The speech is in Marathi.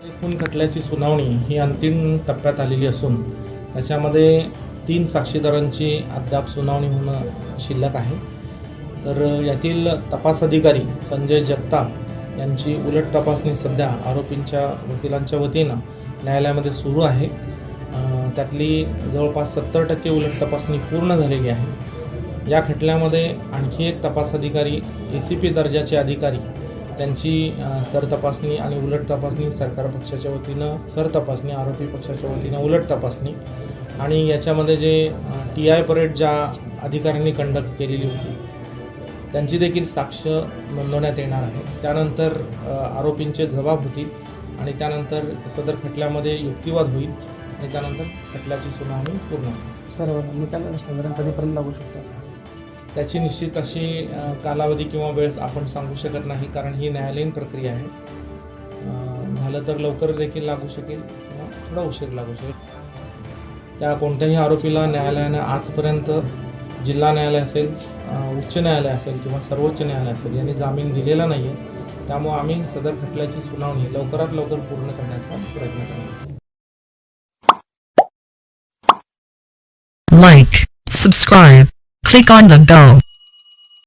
खटल्याची सुनावणी ही अंतिम टप्प्यात आलेली असून त्याच्यामध्ये तीन साक्षीदारांची अद्याप सुनावणी होणं शिल्लक आहे. तर यातील तपास अधिकारी संजय जगताप यांची उलट तपासणी सध्या आरोपींच्या वकिलांच्या वतीनं न्यायालयामध्ये सुरू आहे. त्यातली जवळपास सत्तर टक्के उलट तपासणी पूर्ण झालेली आहे. या खटल्यामध्ये आणखी एक तपास अधिकारी ए सी पी दर्जाचे अधिकारी त्यांची सरतपासणी आणि उलट तपासणी सरकार पक्षाच्या वतीनं सरतपासणी आरोपी पक्षाच्या वतीनं उलट तपासणी. आणि याच्यामध्ये जे टी आय परेड ज्या अधिकाऱ्यांनी कंडक्ट केलेली होती त्यांची देखील साक्ष नोंदवण्यात येणार आहे. त्यानंतर आरोपींचे जबाब होतील आणि त्यानंतर सदर खटल्यामध्ये युक्तिवाद होईल आणि त्यानंतर खटल्याची सुनावणी पूर्ण होईल. सर निकाल साधारण कधीपर्यंत लागू शकतो? त्याची निश्चित अशी कालावधी किंवा वेळ आपण सांगू शकत नाही कारण ही न्यायालयीन प्रक्रिया आहे. झालं तर लवकर देखील लागू शकेल किंवा थोडा उशीर लागू शकेल. त्या कोणत्याही आरोपीला न्यायालयानं आजपर्यंत जिल्हा न्यायालय असेल उच्च न्यायालय असेल किंवा सर्वोच्च न्यायालय असेल यांनी जामीन दिलेला नाही आहे त्यामुळे आम्ही सदर खटल्याची सुनावणी लवकरात लवकर पूर्ण करण्याचा प्रयत्न करणार like, subscribe, click on the bell.